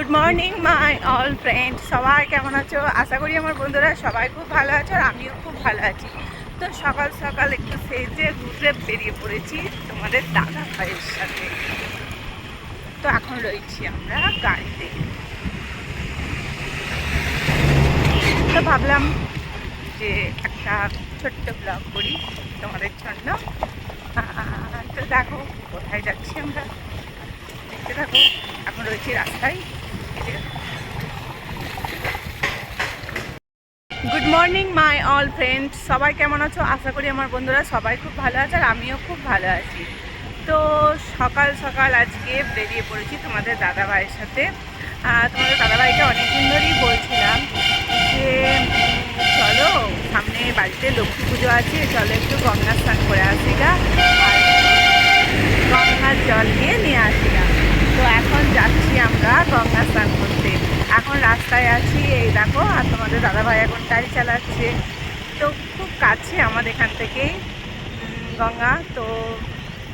Good morning my all friend সবাই কেমন আছো? আশা করি আমার বন্ধুরা সবাই খুব ভালো আছো আর আমিও খুব ভালো আছি। তো সকাল সকাল একটু সেজে ঘুরে বেরিয়ে পড়েছি তোমাদের দাদা ভাইয়ের সাথে। তো এখন রয়েছি আমরা গাড়িতে। তো ভাবলাম যে একটা ছোট্ট ব্লগ করি তোমাদের জন্য। তো দেখো কোথায় যাচ্ছি আমরা। দেখতে থাকো, এখন রয়েছি রাস্তায়। Good morning my all friend সবাই কেমন আছো? আশা করি আমার বন্ধুরা সবাই খুব ভালো আছে আর আমিও খুব ভালো আছি। তো সকাল সকাল আজকে বেরিয়ে পড়েছি তোমাদের দাদা ভাইয়ের সাথে তোমাদের দাদা ভাইকে অনেকদিন ধরেই বলছিলাম যে, চলো, সামনে বাড়িতে লক্ষ্মী পুজো আছে, চলো একটু গঙ্গা স্নান করে আসি গা আর গঙ্গার জল নিয়ে নিয়ে আসলাম তো এখন যাচ্ছি আমরা গঙ্গা স্নান রাস্তায় আছি এই দেখো আর তোমাদের দাদাভাই এখন গাড়ি চালাচ্ছে। তো খুব কাছে আমাদের এখান উম, গঙ্গা। তো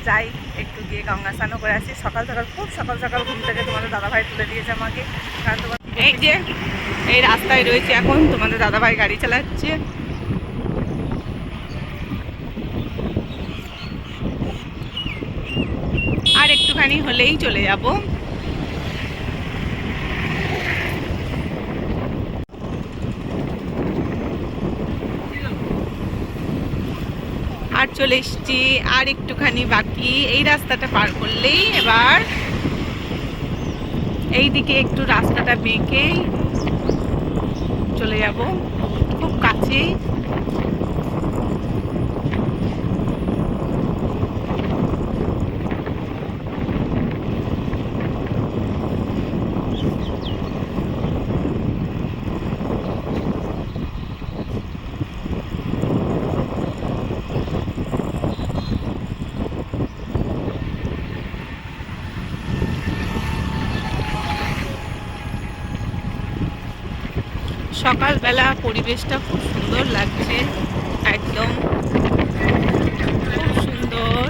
যাই একটু গিয়ে গঙ্গা স্নানও করে আসি। সকাল সকাল খুব সকাল সকাল ঘুম থেকে তোমাদের দাদাভাই তুলে দিয়েছে আমাকে। কারণ তোমার এই যে এই রাস্তায় রয়েছে এখন তোমাদের দাদাভাই গাড়ি চালাচ্ছে। আর একটুখানি হলেই চলে যাব। আর চলে এসছি, আর একটুখানি বাকি। এই রাস্তাটা পার করলেই এবার এই দিকে একটু রাস্তাটা বেঁকেই চলে যাব। খুব কাছেই। সকালবেলা পরিবেশটা খুব সুন্দর লাগছে, একদম খুব সুন্দর।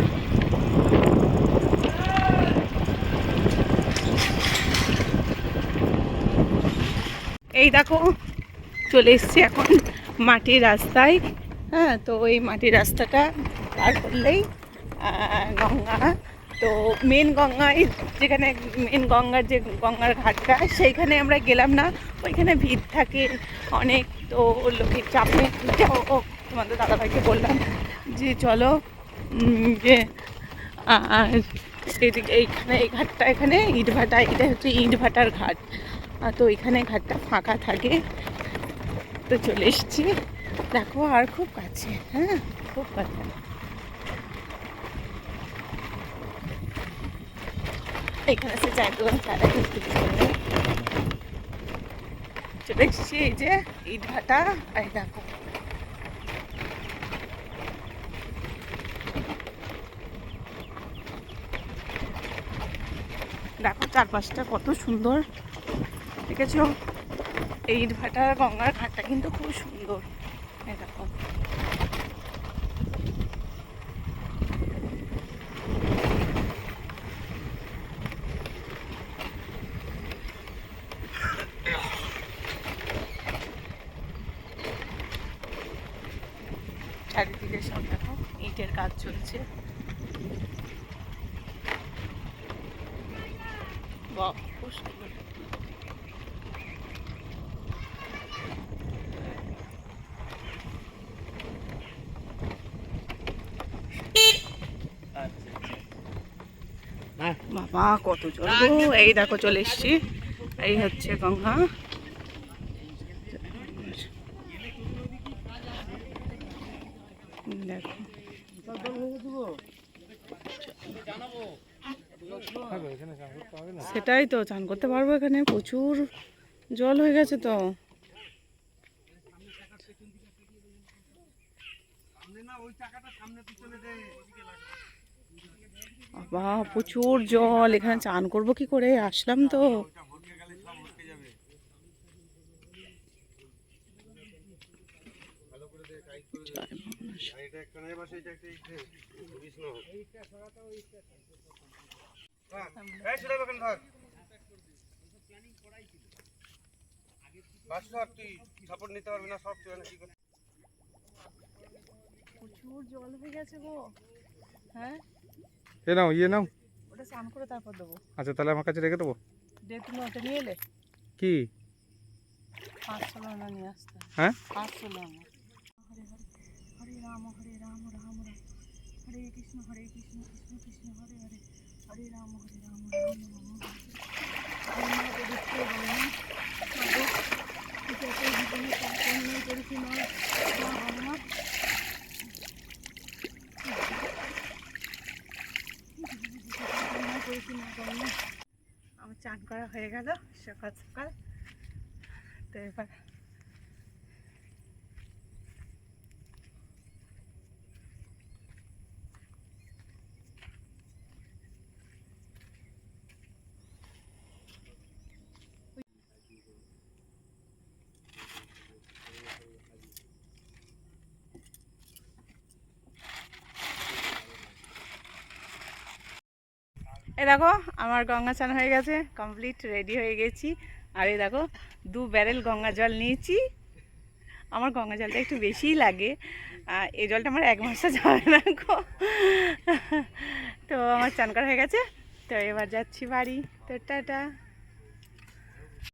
এই দেখো, চলে এসছি এখন মাটির রাস্তায়। হ্যাঁ তো এই মাটির রাস্তাটা পার করলেই গঙ্গা তো মেন গঙ্গায় যেখানে মেন গঙ্গার যে গঙ্গার ঘাটটা, সেইখানে আমরা গেলাম না। ওইখানে ভিড় থাকে অনেক। তো লোকের চাপে ও তোমাদের দাদাভাইকে বললাম যে, চলো যে, আর এইখানে, এই ঘাটটা এখানে ইট ভাটা এটা হচ্ছে ইট ভাটার ঘাট তো এখানে ঘাটটা ফাঁকা থাকে। তো চলে এসছি। দেখো আর খুব কাছে হ্যাঁ খুব কাছে। এখানে সে চায়ের দোকান চাটা কিনতে চলে এসছি এই যে ইট ভাটা এই দেখো। দেখো চারপাশটা কত সুন্দর। দেখেছ? এই ইট ভাটা গঙ্গার ঘাটটা কিন্তু খুব সুন্দর এই দেখো চারিদিকে সব দেখো ইটের কাজ চলছে। খুব সুন্দর। বাবা কত জল এই দেখো চলে এসছি। এই হচ্ছে গঙ্গা। সেটাই তো, চান করতে পারব এখানে, প্রচুর জল হয়ে গেছে তো। বাবা, প্রচুর জল, এখানে চান করব কি করে? আসলাম তো। বাস ধর। তুই সাপোর্ট নিতে পারবি না সব তুই কি? প্রচুর জল হয়ে গেছে গো। হ্যাঁ? এ নাও ইয়ে নাও। ওটা স্নান করে তারপর দেবো। আচ্ছা তাহলে আমার কাছে রেখে দেবো? দিয়ে তুমি ওটা নিয়ে এলে। কি? পাঁচশো আনা নিয়ে আসতে। হ্যাঁ? পাঁচশো হরে রাম হরে রাম রাম রাম হরে কৃষ্ণ হরে কৃষ্ণ কৃষ্ণ কৃষ্ণ হরে হরে হরে রাম হরে রাম রাম রাম জীবনে কাজ করেছি। আমার চান করা হয়ে গেল, সকাল সকাল। তো এবার এই দেখো, আমার গঙ্গা চান হয়ে গেছে কমপ্লিট রেডি হয়ে গেছি। আর এ দেখো, দু ব্যারেল গঙ্গা জল নিয়েছি। আমার গঙ্গা জলটা একটু বেশিই লাগে। এই জলটা আমার এক মাসে যাবে না গো। তো আমার চান করা হয়ে গেছে। তো এবার যাচ্ছি বাড়ি। তো টাটা।